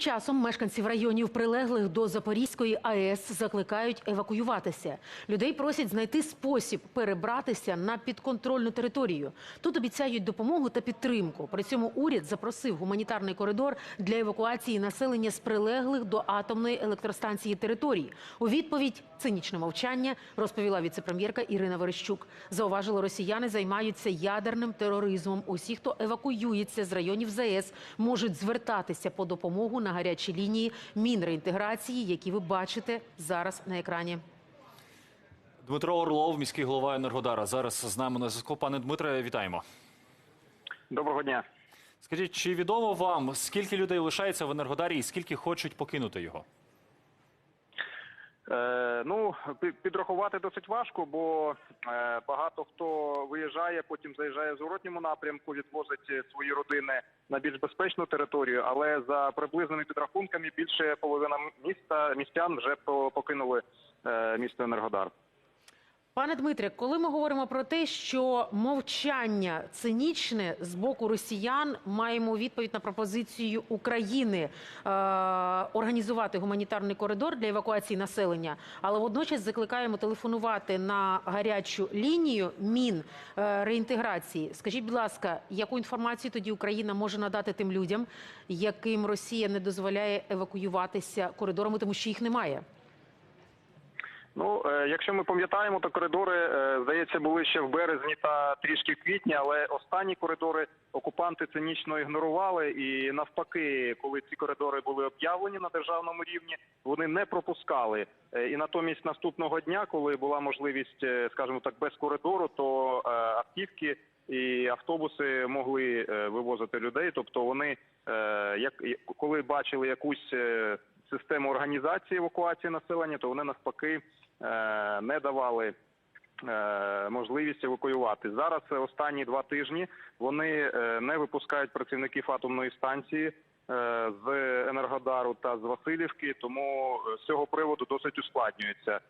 часом мешканців районів, прилеглих до Запорізької АЕС, закликають евакуюватися. Людей просять знайти спосіб перебратися на підконтрольну територію. Тут обіцяють допомогу та підтримку. При цьому уряд запросив гуманітарний коридор для евакуації населення з прилеглих до атомної електростанції територій. У відповідь цинічне мовчання розповіла віцепрем'єрка Ірина Верещук. Зауважили, росіяни займаються ядерним тероризмом. Усі, хто евакуюється з районів ЗАЕС, можуть звертатися по допомогу на гарячі лінії мінреінтеграції, які ви бачите зараз на екрані. Дмитро Орлов, міський голова Енергодара. Зараз з нами на зв'язку. Пане Дмитре, вітаємо. Доброго дня. Скажіть, чи відомо вам, скільки людей лишається в Енергодарі і скільки хочуть покинути його? Е, ну підрахувати досить важко, бо е, багато хто виїжджає, потім заїжджає в зворотньому напрямку, відвозить свої родини на більш безпечну територію. Але за приблизними підрахунками більше половина міста містян вже по- покинули е, місто Енергодар. Пане Дмитре, коли ми говоримо про те, що мовчання цинічне з боку росіян, маємо відповідь на пропозицію України е, організувати гуманітарний коридор для евакуації населення, але водночас закликаємо телефонувати на гарячу лінію мін е, реінтеграції. Скажіть, будь ласка, яку інформацію тоді Україна може надати тим людям, яким Росія не дозволяє евакуюватися коридорами, тому що їх немає? Ну, е, якщо ми пам'ятаємо, то коридори, е, здається, були ще в березні та трішки в квітні, але останні коридори окупанти цинічно ігнорували. І навпаки, коли ці коридори були об'явлені на державному рівні, вони не пропускали. Е, І натомість наступного дня, коли була можливість, скажімо так, без коридору, то автівки і автобуси могли вивозити людей. Тобто вони, як коли бачили якусь систему організації евакуації населення, то вони навпаки е, не давали е, можливість евакуювати. Зараз останні два тижні вони е, не випускають працівників атомної станції з Енергодару та з Васильівки, тому з цього приводу досить ускладнюється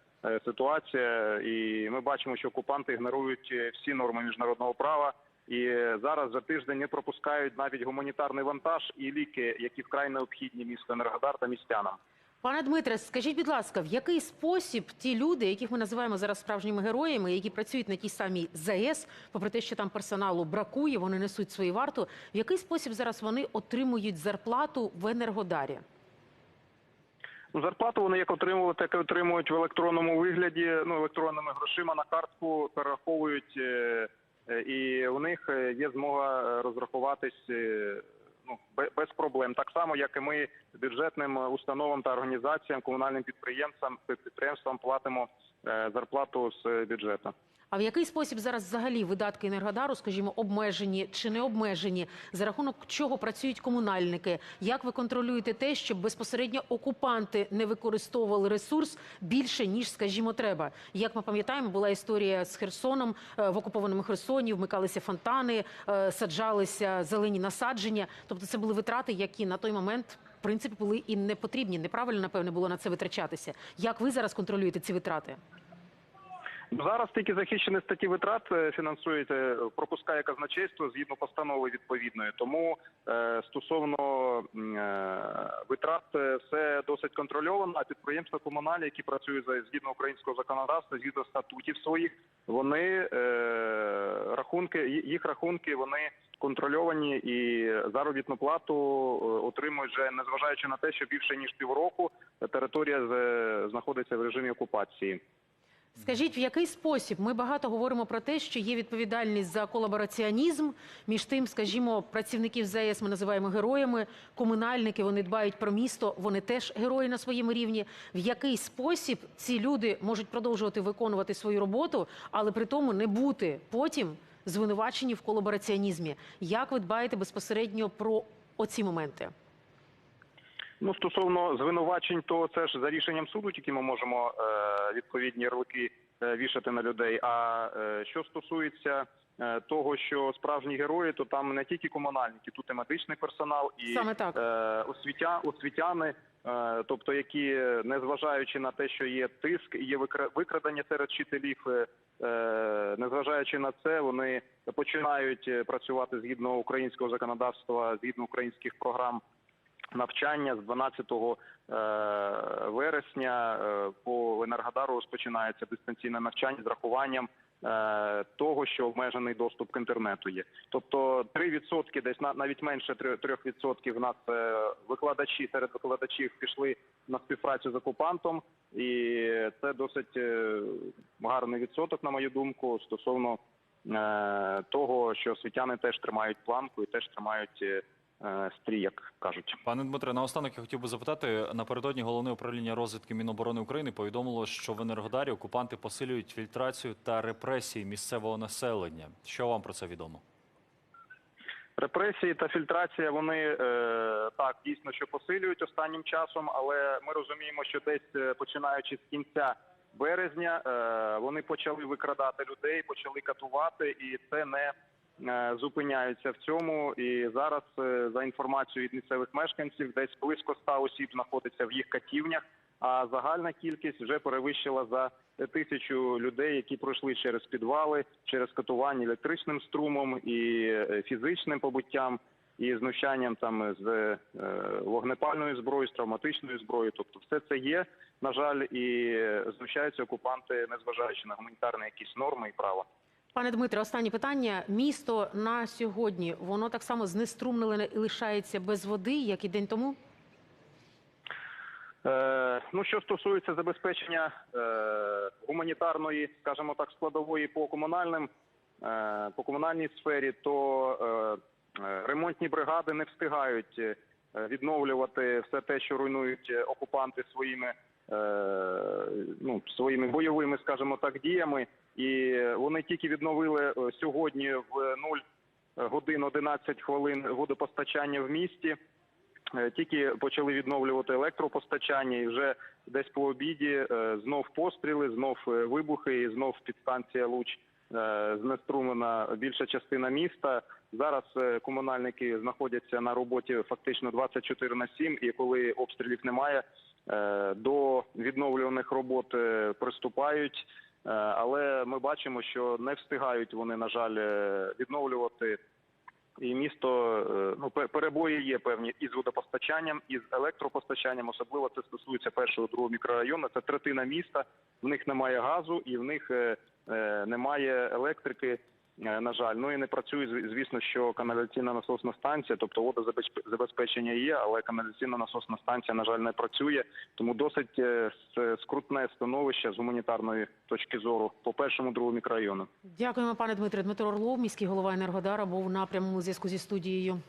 ситуація, і ми бачимо, що окупанти ігнорують всі норми міжнародного права. І зараз за тиждень не пропускають навіть гуманітарний вантаж і ліки, які вкрай необхідні місту Енергодар та містянам. Пане Дмитре, скажіть, будь ласка, в який спосіб ті люди, яких ми називаємо зараз справжніми героями, які працюють на тій самій ЗАЕС, попри те, що там персоналу бракує, вони несуть свою варту. В який спосіб зараз вони отримують зарплату в Енергодарі? Ну, зарплату вони як отримували, так і отримують в електронному вигляді, ну електронними грошима на картку перераховують, е, і у них е, є змога е, розрахуватись е, ну бе- без проблем. Так само, як і ми бюджетним е, установам та організаціям, комунальним підприємствам підприємствам платимо е, зарплату з е, бюджету. А в який спосіб зараз взагалі видатки Енергодару, скажімо, обмежені чи не обмежені? За рахунок чого працюють комунальники? Як ви контролюєте те, щоб безпосередньо окупанти не використовували ресурс більше ніж, скажімо, треба? Як ми пам'ятаємо, була історія з Херсоном е, в окупованому Херсоні, вмикалися фонтани, е, саджалися зелені насадження. Тобто, це були витрати, які на той момент. В принципі, були і не потрібні. Неправильно, напевне, було на це витрачатися. Як ви зараз контролюєте ці витрати? Зараз тільки захищені статті витрат е, фінансуєте, пропускає казначейство згідно постанови відповідної. Тому е, стосовно е, витрат все досить контрольовано. А підприємства комунальні, які працюють за згідно українського законодавства, згідно статутів своїх, вони рахунки їх рахунки вони контрольовані і заробітну плату отримують вже незважаючи на те, що більше ніж півроку територія з- знаходиться в режимі окупації. Скажіть, в який спосіб ми багато говоримо про те, що є відповідальність за колабораціонізм між тим, скажімо, працівників ЗАЕС ми називаємо героями, комунальники вони дбають про місто, вони теж герої на своєму рівні. В який спосіб ці люди можуть продовжувати виконувати свою роботу, але при тому не бути потім звинувачені в колабораціонізмі? Як ви дбаєте безпосередньо про оці моменти? Ну, стосовно звинувачень, то це ж за рішенням суду, тільки ми можемо е, відповідні ярлики е, вішати на людей. А е, що стосується е, того, що справжні герої, то там не тільки комунальники, тут і медичний персонал, і Саме так. е, освітя, освітяни, е, тобто які, незважаючи на те, що є тиск, є викра- викрадення серед вчителів, е, е, незважаючи на це, вони починають е, працювати згідно українського законодавства, згідно українських програм навчання з 12 е, вересня е, по Енергодару розпочинається дистанційне навчання з рахуванням е, того, що обмежений доступ к інтернету є. Тобто 3%, десь на- навіть менше 3% в нас викладачі серед викладачів пішли на співпрацю з окупантом, і це досить гарний відсоток, на мою думку, стосовно того, що освітяни теж тримають планку і теж тримають стрій, як кажуть. Пане Дмитре, наостанок я хотів би запитати. Напередодні головне управління розвідки Міноборони України повідомило, що в Енергодарі окупанти посилюють фільтрацію та репресії місцевого населення. Що вам про це відомо? Репресії та фільтрація вони е, так дійсно що посилюють останнім часом, але ми розуміємо, що десь е, починаючи з кінця березня е, вони почали викрадати людей, почали катувати, і це не е, зупиняються в цьому. І зараз, е, за інформацією від місцевих мешканців, десь близько 100 осіб знаходиться в їх катівнях. А загальна кількість вже перевищила за тисячу людей, які пройшли через підвали, через катування електричним струмом і е, фізичним побуттям, і знущанням там з е, вогнепальною зброєю, з травматичною зброєю. Тобто, все це є, на жаль, і знущаються окупанти, незважаючи на гуманітарні якісь норми і права. Пане Дмитре, останнє питання. Місто на сьогодні воно так само знеструмлене і лишається без води, як і день тому. Е, ну, що стосується забезпечення е, гуманітарної, скажімо так, складової по комунальним е, по комунальній сфері, то е, е, ремонтні бригади не встигають е, відновлювати все те, що руйнують е, окупанти своїми е, ну, своїми бойовими, скажімо так, діями. І вони тільки відновили е, сьогодні в 0 годин 11 хвилин водопостачання в місті. Е, Тільки почали відновлювати електропостачання, і вже десь по обіді е, знов постріли, знов е, вибухи, і знов підстанція Луч е, знеструмлена більша частина міста. Зараз е, комунальники знаходяться на роботі фактично 24 на 7, і коли обстрілів немає, е, до відновлюваних робот е, приступають. Е, Але ми бачимо, що не встигають вони, на жаль, е, відновлювати і місто е, ну перебої є певні і з водопостачанням, і з електропостачанням. Особливо це стосується першого другого мікрорайону. Це третина міста. В них немає газу і в них немає електрики. Е, На жаль, ну і не працює звісно, що каналізаційна насосна станція, тобто водозабезпечення є, але каналізаційна насосна станція, на жаль, не працює. Тому досить е, скрутне становище з гуманітарної точки зору по першому другому мікрорайону. Дякуємо, пане Дмитре. Дмитро Орлов, міський голова Енергодара, був на прямому зв'язку зі студією.